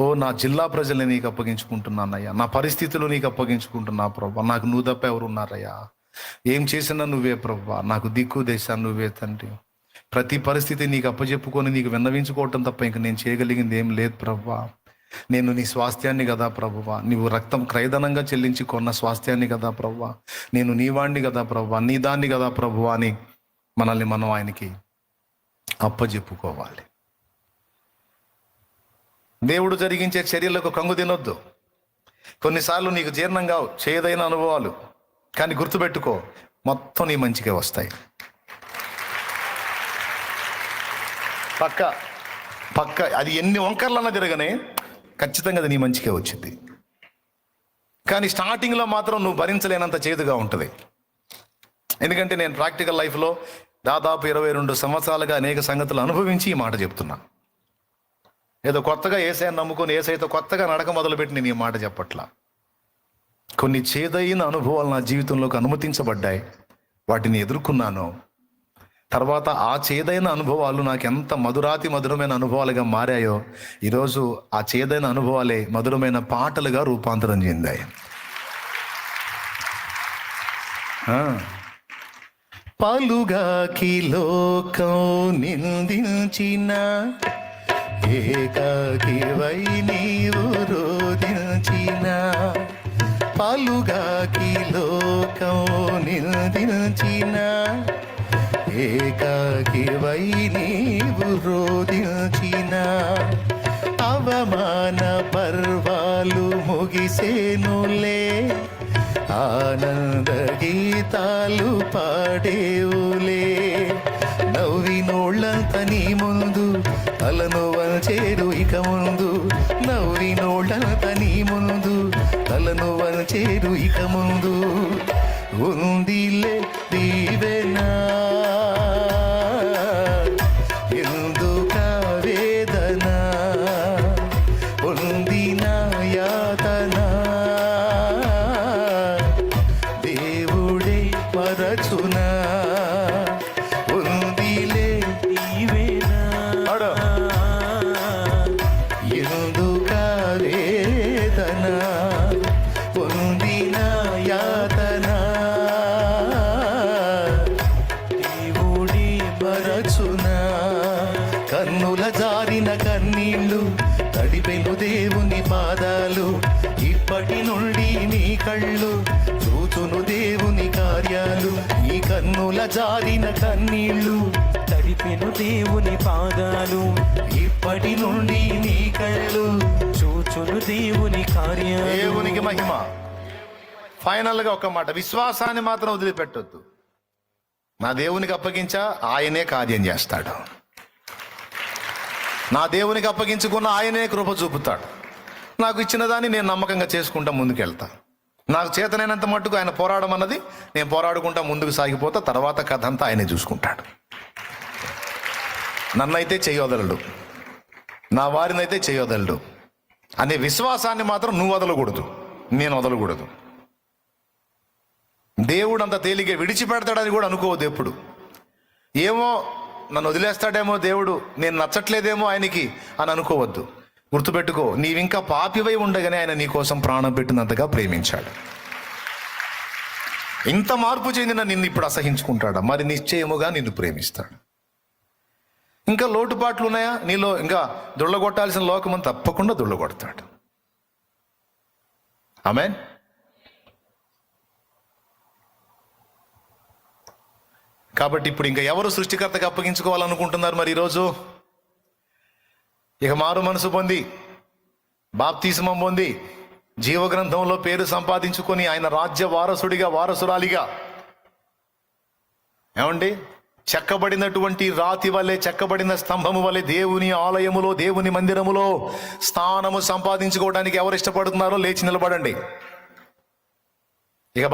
ఓ నా జిల్లా ప్రజల్ని నీకు అప్పగించుకుంటున్నానయ్యా. నా పరిస్థితులు నీకు అప్పగించుకుంటున్నా ప్రభా. నాకు నువ్వు తప్ప ఎవరు ఉన్నారయ్యా ఏం చేసినా నువ్వే ప్రభా. నాకు దిక్కు దేశాన్ని నువ్వే తండ్రి. ప్రతి పరిస్థితి నీకు అప్పచెప్పుకొని నీకు విన్నవించుకోవటం తప్ప ఇంక నేను చేయగలిగింది ఏం లేదు ప్రభా. నేను నీ స్వాస్థ్యాన్ని కదా ప్రభువ నీవు రక్తం క్రయధనంగా చెల్లించి కొన్న స్వాస్థ్యాన్ని కదా ప్రభువ నేను నీ వాణ్ణి కదా ప్రభువ నీ దాన్ని కదా ప్రభువ అని మనల్ని మనం ఆయనకి అప్పజెప్పుకోవాలి. దేవుడు జరిగించే చర్యలకు కంగు తినొద్దు. కొన్నిసార్లు నీకు జీర్ణం కావు చేదైన అనుభవాలు కానీ గుర్తుపెట్టుకో మొత్తం నీ మంచిగా వస్తాయి. పక్క పక్క అది ఎన్ని వంకర్లన్నా తిరగనే ఖచ్చితంగా అది నీ మంచిగా వచ్చింది. కానీ స్టార్టింగ్లో మాత్రం నువ్వు భరించలేనంత చేదుగా ఉంటుంది. ఎందుకంటే నేను ప్రాక్టికల్ లైఫ్లో దాదాపు ఇరవై రెండు సంవత్సరాలుగా అనేక సంగతులు అనుభవించి ఈ మాట చెప్తున్నా. ఏదో కొత్తగా ఏసై నమ్ముకొని ఏసైతో కొత్తగా నడక మొదలుపెట్టి నేను ఈ మాట చెప్పట్లా. కొన్ని చేదైన అనుభవాలు నా జీవితంలోకి అనుమతించబడ్డాయి. వాటిని ఎదుర్కొన్నాను. తర్వాత ఆ చేదైన అనుభవాలు నాకు ఎంత మధురాతి మధురమైన అనుభవాలుగా మారాయో ఈరోజు ఆ చేదైన అనుభవాలే మధురమైన పాటలుగా రూపాంతరం చెందాయి. పాలుగాకి లోకం నిందించిన ఏకాకివై నీవు రోదించిన పలుగాకి లోకం నిందించిన ఏకాకివై నీవు రోదించిన అవమాన పర్వాలు ముగిసేనులే ఆనంద గీతాలు పాడేవులే నవ్వినోళ్ళంత నీ ముందు తలను వంచేరు ఇక ముందు. నవ్వి నవ్వినోళ్ళంత నీ ముందు. తలను వంచేరు ఇక ముందు. ఉంది కన్నీళ్ళు తడిపెను దేవుని పాదాలు ఇప్పటి నుండి నీ కళ్ళు చూచును దేవుని కార్యాలు నీ కన్నుల జారిన కన్నీళ్ళు తడిపెను దేవుని పాదాలు ఇప్పటి నుండి నీ కళ్ళు చూచును దేవుని కార్యాలు. దేవునికి మహిమ. ఫైనల్గా ఒక మాట విశ్వాసాన్ని మాత్రం వదిలిపెట్టొద్దు. నా దేవునికి అప్పగించా ఆయనే కార్యం చేస్తాడు. నా దేవునికి అప్పగించుకున్న ఆయనే కృప చూపుతాడు. నాకు ఇచ్చిన దాన్ని నేను నమ్మకంగా చేసుకుంటా ముందుకెళ్తా. నాకు చేతనైనంత మట్టుకు ఆయన పోరాడమన్నది నేను పోరాడుకుంటా ముందుకు సాగిపోతా తర్వాత కథ అంతా ఆయనే చూసుకుంటాడు. నన్నైతే చేయొదలడు. నా వారినైతే చేయొదలడు. అనే విశ్వాసాన్ని మాత్రం నువ్వు వదలకూడదు నేను వదలకూడదు. దేవుడు అంత తేలిగే విడిచిపెడతాడని కూడా అనుకోవద్దు ఎప్పుడు. ఏమో నన్ను వదిలేస్తాడేమో దేవుడు నేను నచ్చట్లేదేమో ఆయనకి అని అనుకోవద్దు. గుర్తుపెట్టుకో నీవింకా పాపివై ఉండగానే ఆయన నీ కోసం ప్రాణం పెట్టినంతగా ప్రేమించాడు. ఇంత మార్పు చెందిన నిన్ను ఇప్పుడు అసహించుకుంటాడా? మరి నిశ్చయముగా నిన్ను ప్రేమిస్తాడు. ఇంకా లోటుపాట్లు ఉన్నాయా? నీలో ఇంకా దుళ్ళగొట్టాల్సిన లోకమని తప్పకుండా దుళ్ళగొడతాడు. ఆమెన్? కాబట్టి ఇప్పుడు ఇంకా ఎవరు సృష్టికర్తకు అప్పగించుకోవాలనుకుంటున్నారు మరి ఈరోజు? ఇక మారు మనసు పొంది బాప్తీసమం పొంది జీవగ్రంథంలో పేరు సంపాదించుకొని ఆయన రాజ్య వారసుడిగా వారసురాలిగా. ఏమండి? చెక్కబడినటువంటి రాతి వలె చెక్కబడిన స్తంభము వలె దేవుని ఆలయములో దేవుని మందిరములో స్థానము సంపాదించుకోవడానికి ఎవరు ఇష్టపడుతున్నారో లేచి నిలబడండి.